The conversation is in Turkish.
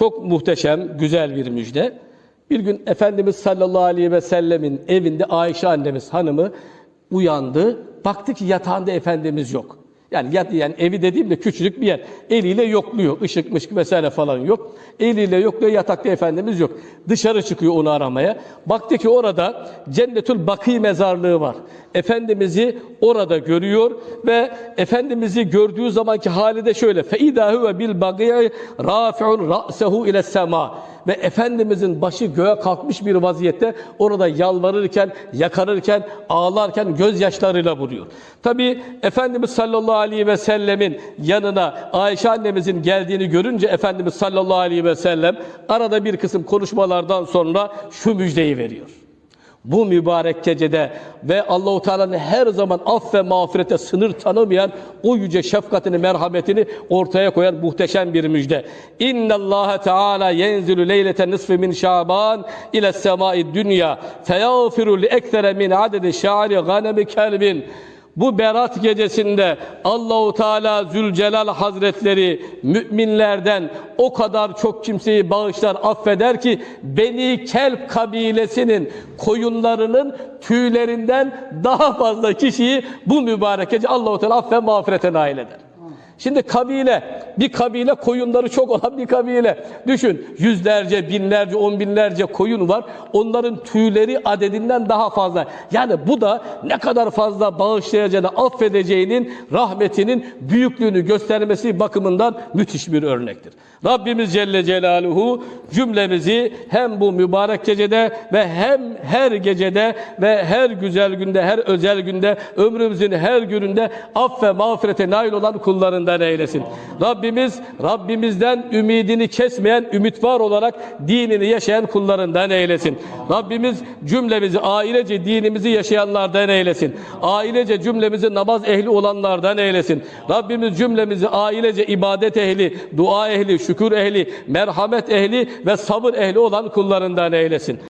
çok muhteşem, güzel bir müjde. Bir gün Efendimiz sallallahu aleyhi ve sellemin evinde Ayşe annemiz hanımı uyandı. Baktı ki yatağında Efendimiz yok. Yani yat yani evi dediğimde küçücük bir yer. Eliyle yokluyor. Işık mışık vesaire falan yok. Eliyle yokluyor. Yatakta Efendimiz yok. Dışarı çıkıyor onu aramaya. Baktı ki orada Cennetül Bakî mezarlığı var. Efendimiz'i orada görüyor ve Efendimiz'i gördüğü zamanki hali de şöyle. Ve bil bagî rafi'un ra'sehu ile sema ve Efendimizin başı göğe kalkmış bir vaziyette orada yalvarırken, yakarırken, ağlarken gözyaşlarıyla vuruyor. Tabi Efendimiz sallallahu aleyhi ve sellemin yanına Ayşe annemizin geldiğini görünce Efendimiz sallallahu aleyhi ve sellem arada bir kısım konuşmalardan sonra şu müjdeyi veriyor. Bu mübarek gecede ve Allahu Teala'nın her zaman aff ve mağfirete sınır tanımayan o yüce şefkatini, merhametini ortaya koyan muhteşem bir müjde. İnna Allah Teala yenzilü leylete nisfi min Şaban ile semai dünya feyafiru li ektere min adedi şa'ri ganemi kelbin. Bu berat gecesinde Allahu Teala Zülcelal Hazretleri müminlerden o kadar çok kimseyi bağışlar, affeder ki Beni Kelp kabilesinin koyunlarının tüylerinden daha fazla kişiyi bu mübarek gece Allahu Teala aff ve mağfirete nail eder. Şimdi kabile, bir kabile koyunları çok olan bir kabile. Düşün yüzlerce, binlerce, on binlerce koyun var. Onların tüyleri adedinden daha fazla. Yani bu da ne kadar fazla bağışlayacağını, affedeceğinin, rahmetinin büyüklüğünü göstermesi bakımından müthiş bir örnektir. Rabbimiz Celle Celaluhu cümlemizi hem bu mübarek gecede ve hem her gecede ve her güzel günde, her özel günde, ömrümüzün her gününde aff ve mağfirete nail olan kullarından eylesin. Rabbimiz Rabbimizden ümidini kesmeyen, ümit var olarak dinini yaşayan kullarından eylesin. Rabbimiz cümlemizi ailece dinimizi yaşayanlardan eylesin. Ailece cümlemizi namaz ehli olanlardan eylesin. Rabbimiz cümlemizi ailece ibadet ehli, dua ehli, şükür ehli, merhamet ehli ve sabır ehli olan kullarından eylesin.